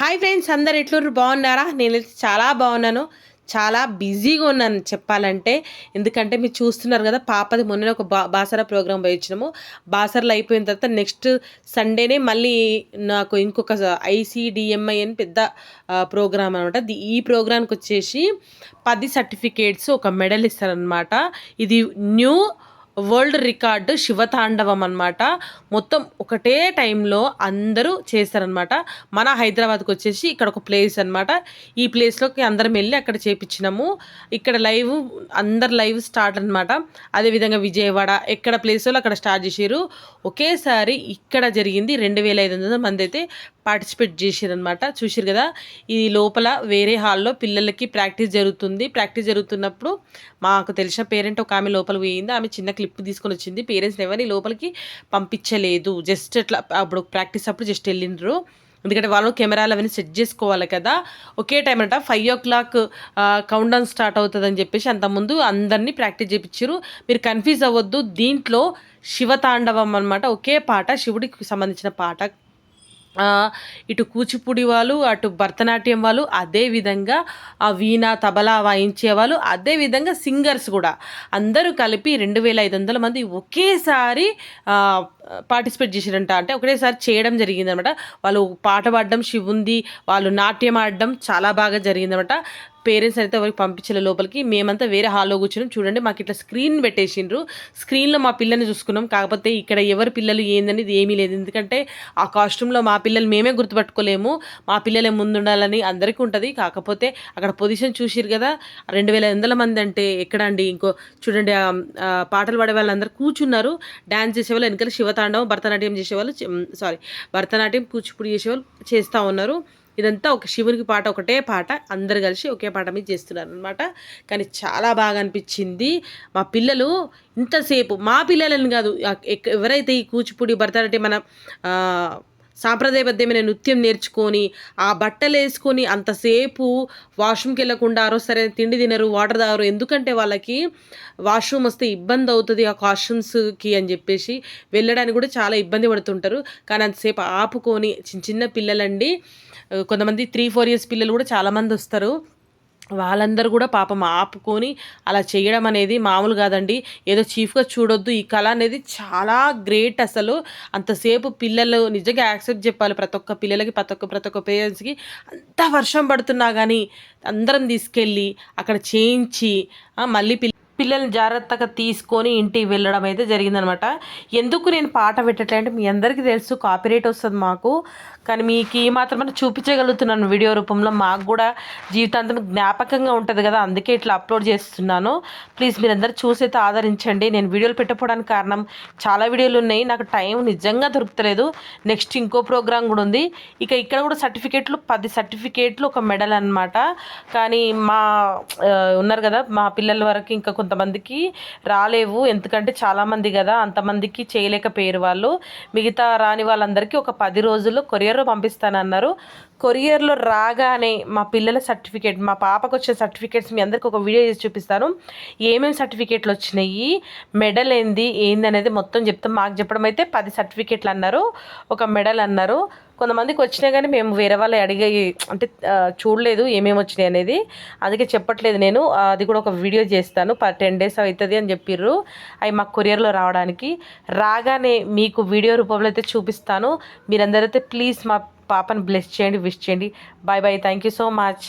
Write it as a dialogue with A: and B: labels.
A: Hi friends అందరు ఎట్లున్నారు బాగున్నారా? నేనైతే చాలా బాగున్నాను. చాలా బిజీగా ఉన్నాను చెప్పాలంటే. ఎందుకంటే మీరు చూస్తున్నారు కదా పాపది మొన్న ఒక బా బాసర ప్రోగ్రామ్ వచ్చినాము బాసరలో అయిపోయిన తర్వాత నెక్స్ట్ సండేనే మళ్ళీ నాకు ఇంకొక ఐసీడిఎంఐ అని పెద్ద ప్రోగ్రామ్ అనమాట. ఈ ప్రోగ్రామ్కి వచ్చేసి పది సర్టిఫికేట్స్ ఒక మెడల్ ఇస్తారనమాట ఇది న్యూ వరల్డ్ రికార్డు శివతాండవం అనమాట మొత్తం ఒకటే టైంలో అందరూ చేశారనమాట మన హైదరాబాద్కి వచ్చేసి ఇక్కడ ఒక ప్లేస్ అనమాట ఈ ప్లేస్లోకి అందరం వెళ్ళి అక్కడ చేపించినాము. ఇక్కడ లైవ్ అందరు లైవ్ స్టార్ట్ అనమాట అదేవిధంగా విజయవాడ ఎక్కడ ప్లేస్లో అక్కడ స్టార్ట్ చేసారు ఒకేసారి ఇక్కడ జరిగింది రెండు వేల ఐదు వందల మంది అయితే పార్టిసిపేట్ చేసారనమాట చూసారు కదా ఈ లోపల వేరే హాల్లో పిల్లలకి ప్రాక్టీస్ జరుగుతుంది. ప్రాక్టీస్ జరుగుతున్నప్పుడు మాకు తెలిసిన పేరెంట్ ఒక ఆమె లోపల పోయింది. ఆమె చిన్న క్లిప్ తీసుకొని వచ్చింది. పేరెంట్స్ ఎవరిని లోపలికి పంపించలేదు. జస్ట్ అట్లా అప్పుడు ప్రాక్టీస్ అప్పుడు జస్ట్ వెళ్ళిండ్రు. ఎందుకంటే వాళ్ళు కెమెరాలు అవన్నీ సెట్ చేసుకోవాలి కదా. ఒకే టైం అంట five o'clock count down start అవుతుందని చెప్పేసి అంతకుముందు అందరినీ ప్రాక్టీస్ చేయించారు మీరు కన్ఫ్యూజ్ అవ్వద్దు. దీంట్లో శివతాండవం అనమాట ఒకే పాట శివుడికి సంబంధించిన పాట ఇటు కూచిపూడి వాళ్ళు అటు భరతనాట్యం వాళ్ళు అదేవిధంగా ఆ వీణ తబలా వాయించే వాళ్ళు అదేవిధంగా సింగర్స్ కూడా. అందరూ కలిపి రెండు వేల ఐదు వందల మంది ఒకేసారి పార్టిసిపేట్ చేసారంట అంటే ఒకటేసారి చేయడం జరిగిందనమాట. వాళ్ళు పాట పాడడం శివుంది వాళ్ళు నాట్యం ఆడడం చాలా బాగా జరిగిందనమాట. పేరెంట్స్ అయితే ఎవరికి పంపించలే లోపలికి. మేమంతా వేరే హాల్లో కూర్చున్నాం. చూడండి మాకు ఇట్లా స్క్రీన్ పెట్టేసిండ్రు. స్క్రీన్లో మా పిల్లల్ని చూసుకున్నాం. కాకపోతే ఇక్కడ ఎవరి పిల్లలు ఏందనేది ఏమీ లేదు. ఎందుకంటే ఆ కాస్ట్యూమ్లో మా పిల్లలు మేమే గుర్తుపట్టుకోలేము. మా పిల్లలే ముందుండాలని అందరికీ ఉంటుంది. కాకపోతే అక్కడ పొజిషన్ చూసిరు కదా రెండు వేల వందల మంది అంటే ఎక్కడ అండి ఇంకో చూడండి పాటలు పాడే వాళ్ళందరూ కూర్చున్నారు. డ్యాన్స్ చేసేవాళ్ళు వెనకాల శివతాండవం భరతనాట్యం చేసేవాళ్ళు సారీ భరతనాట్యం కూచిపూడి చేసేవాళ్ళు చేస్తూ ఉన్నారు. ఇదంతా ఒక శివునికి పాట ఒకటే పాట. అందరు కలిసి ఒకే పాట మీద చేస్తున్నారు అనమాట కానీ చాలా బాగా అనిపించింది. మా పిల్లలు ఇంతసేపు మా పిల్లలని కాదు ఎవరైతే ఈ కూచిపూడి భరతనాట్యం మన సాంప్రదాయబద్ధమైన నృత్యం నేర్చుకొని ఆ బట్టలు వేసుకొని అంతసేపు వాష్రూమ్కి వెళ్ళకుండా ఆరో సరే తిండి తినరు వాటర్ తాగరు. ఎందుకంటే వాళ్ళకి వాష్రూమ్ వస్తే ఇబ్బంది అవుతుంది ఆ కాస్ట్యూమ్స్కి అని చెప్పేసి వెళ్ళడానికి కూడా చాలా ఇబ్బంది పడుతుంటారు. కానీ అంతసేపు ఆపుకొని చిన్న చిన్న పిల్లలండి కొంతమంది త్రీ ఫోర్ ఇయర్స్ పిల్లలు కూడా చాలామంది వస్తారు. వాళ్ళందరూ కూడా పాపం ఆపుకొని అలా చేయడం అనేది మామూలు కాదండి. ఏదో చీఫ్గా చూడొద్దు. ఈ కళ అనేది చాలా గ్రేట్ అసలు. అంతసేపు పిల్లలు నిజంగా యాక్సెప్ట్ చెప్పాలి. ప్రతి ఒక్క పిల్లలకి ప్రతి ఒక్క ప్రతి ఒక్క పేరెంట్స్కి అంత వర్షం పడుతున్నా కానీ అందరం తీసుకెళ్ళి అక్కడ చేయించి మళ్ళీ పిల్లలు పిల్లల్ని జాగ్రత్తగా తీసుకొని ఇంటికి వెళ్ళడం అయితే జరిగిందనమాట. ఎందుకు నేను పాట పెట్టట్లే అంటే మీ అందరికీ తెలుసు కాపీరేట్ వస్తుంది మాకు. కానీ మీకు ఈ మాత్రమే చూపించగలుగుతున్నాను వీడియో రూపంలో. మాకు కూడా జీవితాంతం జ్ఞాపకంగా ఉంటుంది కదా అందుకే ఇట్లా అప్లోడ్ చేస్తున్నాను. ప్లీజ్ మీరందరూ చూసైతే ఆదరించండి. నేను వీడియోలు పెట్టకపోవడానికి కారణం చాలా వీడియోలు ఉన్నాయి. నాకు టైం నిజంగా దొరుకుతలేదు. నెక్స్ట్ ఇంకో ప్రోగ్రామ్ కూడా ఉంది. ఇక ఇక్కడ కూడా సర్టిఫికేట్లు పది సర్టిఫికేట్లు ఒక మెడల్ అనమాట కానీ మా ఉన్నారు కదా మా పిల్లల వరకు ఇంకా కొంతమందికి రాలేవు. ఎందుకంటే చాలామంది కదా అంతమందికి చేయలేకపోయారు వాళ్ళు. మిగతా రాని వాళ్ళందరికీ ఒక పది రోజులు కొరియర్ పంపిస్తానన్నారు. కొరియర్లో రాగానే మా పిల్లల సర్టిఫికేట్ మా పాపకు వచ్చిన సర్టిఫికేట్స్ మీ అందరికి ఒక వీడియో చేసి చూపిస్తాను. ఏమేమి సర్టిఫికేట్లు వచ్చినాయి మెడల్ ఏంది ఏంది అనేది మొత్తం చెప్తాం. మాకు చెప్పడం అయితే పది సర్టిఫికేట్లు అన్నారు ఒక మెడల్ అన్నారు. కొంతమందికి వచ్చినా కానీ మేము వేరే వాళ్ళు అడిగి అంటే చూడలేదు ఏమేమి వచ్చినాయి అనేది. అందుకే చెప్పట్లేదు నేను. అది కూడా ఒక వీడియో చేస్తాను. పర్ టెన్ డేస్ అవుతుంది అని చెప్పిర్రు. అవి మాకు కొరియర్లో రావడానికి. రాగానే మీకు వీడియో రూపంలో అయితే చూపిస్తాను. మీరందరైతే ప్లీజ్ మా పాపను బ్లెస్ చేయండి విష్ చేయండి. Bye bye thank you so much